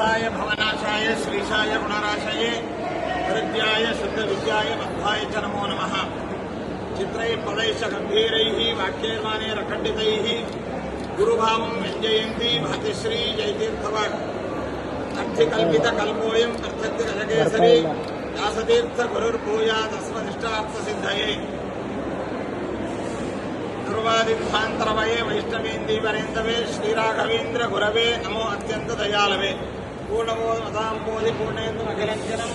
भवाय भवनाशाय, श्रीशाय गुणराशाय हृद्याय, शुद्धविद्याय बद्धाय च नमो नम। चित्र नमः गंभीर वाक्यर्माण रखंडित गुरु भाव व्यंजयती भातिश्री जयतीर्थवट् अर्थिकल्पितकल्पोऽयम् अर्थत्यकलकेसरी व्यासतीर्थगुरुर्भूयादस्मदिष्टार्थसिद्धये दुर्वादिध्वान्तरवये वैष्णवेन्दीवरेन्दवे श्रीराघवेन्द्र गुरवे नमो अत्यंत दयालवे ದಯಾಲವೇ ಪೂರ್ಣಮೋ ಮತಾಂಬೋಧಿ ಪೂರ್ಣೇಂದು ಅಖಿಲಂಜನಂ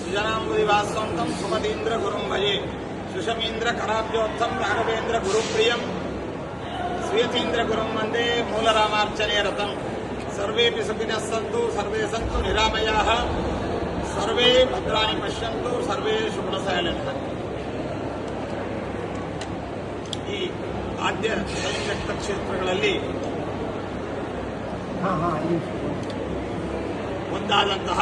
ಸುಜನಾಂಬುದಿ ವಾಸ್ವಂತಂ ಸುಮತೀಂದ್ರ ಗುರುಂ ಭಜೆ ಸುಷಮೀಂದ್ರ ಕರಾಬ್ಜೋತ್ಥಂ ರಾಘವೇಂದ್ರ ಗುರುಪ್ರಿಯಂ ಶ್ರೀಯತೀಂದ್ರ ಗುರುಂ ವಂದೇ ಮೂಲರಾಮಾರ್ಚನೆ ರಥಂ ಸರ್ವೇಪಿ ಸುಖಿನಃ ಸಂತು ಸರ್ವೇ ಸಂತು ನಿರಾಮಯಾಃ ಸರ್ವೇ ಭದ್ರಾಣಿ ಪಶ್ಯಂತು ಸರ್ವೇ ಶುಭ್ರಶೈಲಿನಃ ಈ ಆದ್ಯ ಸಂಯುಕ್ತ ಕ್ಷೇತ್ರಗಳಲ್ಲಿ ಹಾಂ ಹಾಂ ಇಲ್ಲಿ ಒಂದಾದಂತಹ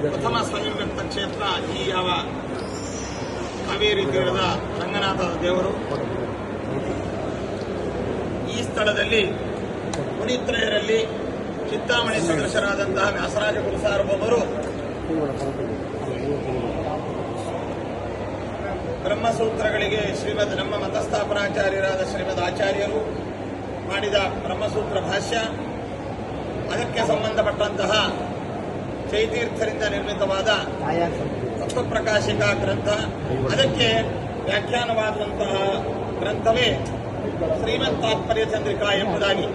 ಪ್ರಥಮ ಸಂಯುಕ್ತ ಕ್ಷೇತ್ರ ಈ ಯಾವ ಕಾವೇರಿ ತೀರದ ರಂಗನಾಥ ದೇವರು. ಈ ಸ್ಥಳದಲ್ಲಿ ಮುನಿತ್ರಯರಲ್ಲಿ ಚಿಂತಾಮಣಿ ಸದೃಶರಾದಂತಹ ವ್ಯಾಸರಾಜ ಗುರುಸಾರ್ವಭೌಮರು ಬ್ರಹ್ಮಸೂತ್ರಗಳಿಗೆ ಶ್ರೀಮದ್ ನಮ್ಮ ಮತಸ್ಥಾಪನಾಚಾರ್ಯರಾದ ಶ್ರೀಮದ್ ಆಚಾರ್ಯರು ಮಾಡಿದ ಬ್ರಹ್ಮಸೂತ್ರ ಭಾಷ್ಯ. ಅದಕ್ಕೆ ಸಂಬಂಧಪಟ್ಟಂತಹ ಚೈತೀರ್ಥರಿಂದ ನಿರ್ಮಿತವಾದ ತತ್ವಪ್ರಕಾಶಿಕ ಗ್ರಂಥ. ಅದಕ್ಕೆ ವ್ಯಾಖ್ಯಾನವಾದಂತಹ ಗ್ರಂಥವೇ ಶ್ರೀಮತ್ ತಾತ್ಪರ್ಯ ಚಂದ್ರಿಕಾ ಎಂಬುದಾಗಿ.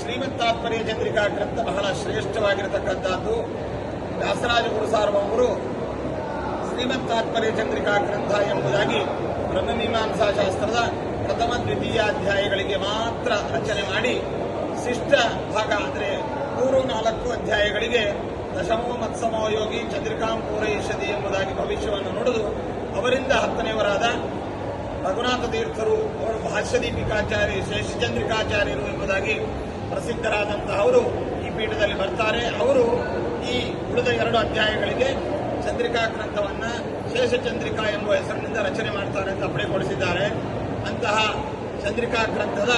ಶ್ರೀಮತ್ ತಾತ್ಪರ್ಯ ಚಂದ್ರಿಕಾ ಗ್ರಂಥ ಬಹಳ ಶ್ರೇಷ್ಠವಾಗಿರತಕ್ಕಂಥದ್ದು. ವ್ಯಾಸರಾಜ ಗುರು ಸಾರ್ವಭೌಮರು ಶ್ರೀಮತ್ ತಾತ್ಪರ್ಯ ಚಂದ್ರಿಕಾ ಗ್ರಂಥ ಎಂಬುದಾಗಿ ಬ್ರಹ್ಮಮೀಮಾಂಸಾ ಶಾಸ್ತ್ರದ ಪ್ರಥಮ ದ್ವಿತೀಯ ಅಧ್ಯಾಯಗಳಿಗೆ ಮಾತ್ರ ರಚನೆ ಮಾಡಿ ಶಿಷ್ಟ ಭಾಗ ಅಂದರೆ ಮೂರು ನಾಲ್ಕು ಅಧ್ಯಾಯಗಳಿಗೆ ದಶಮೋ ಮತ್ಸಮೋ ಯೋಗಿ ಚಂದ್ರಿಕಾಂ ಪೂರೈಷದಿ ಎಂಬುದಾಗಿ ಭವಿಷ್ಯವನ್ನು ನುಡಿದು ಅವರಿಂದ ಹತ್ತನೆಯವರಾದ ರಘುನಾಥ ತೀರ್ಥರು ಅವರು ಭಾಷ್ಯದೀಪಿಕಾಚಾರ್ಯ ಶೇಷಚಂದ್ರಿಕಾಚಾರ್ಯರು ಎಂಬುದಾಗಿ ಪ್ರಸಿದ್ಧರಾದಂತಹ ಅವರು ಈ ಪೀಠದಲ್ಲಿ ಬರ್ತಾರೆ. ಅವರು ಈ ಉಳಿದ ಎರಡು ಅಧ್ಯಾಯಗಳಿಗೆ ಚಂದ್ರಿಕಾ ಗ್ರಂಥವನ್ನ ಶೇಷಚಂದ್ರಿಕಾ ಎಂಬ ಹೆಸರಿನಿಂದ ರಚನೆ ಮಾಡ್ತಾರೆ ಅಂತ ಪಡೆದುಕೊಡಿಸಿದ್ದಾರೆ ಅಂತಹ ಚಂದ್ರಿಕಾ ಗ್ರಂಥದ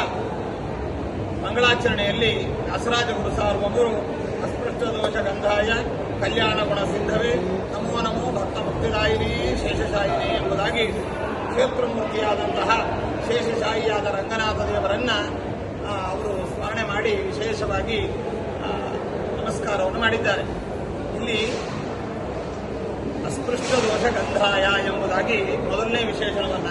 ಮಂಗಳಾಚರಣೆಯಲ್ಲಿ ವ್ಯಾಸರಾಜ ಗುರು ಸಾರ್ವಭೌಮರು ಅಸ್ಪೃಷ್ಟ ದೋಷ ಗಂಧಾಯ, ಕಲ್ಯಾಣ ಗುಣ ಸಿಂಧವೇ, ನಮೋ ನಮೋ ಭಕ್ತ ಮುಕ್ತಿದಾಯಿನಿ ಶೇಷಶಾಯಿನಿ ಎಂಬುದಾಗಿ ಕ್ಷೇತ್ರಮೂರ್ತಿಯಾದಂತಹ ಶೇಷಶಾಹಿಯಾದ ರಂಗನಾಥ ದೇವರನ್ನ ಅವರು ಸ್ಮರಣೆ ಮಾಡಿ ವಿಶೇಷವಾಗಿ ನಮಸ್ಕಾರವನ್ನು ಮಾಡಿದ್ದಾರೆ. ಇಲ್ಲಿ ಅಸ್ಪೃಷ್ಟ ದೋಷ ಗಂಧಾಯ ಎಂಬುದಾಗಿ ಮೊದಲನೇ ವಿಶೇಷಣವನ್ನು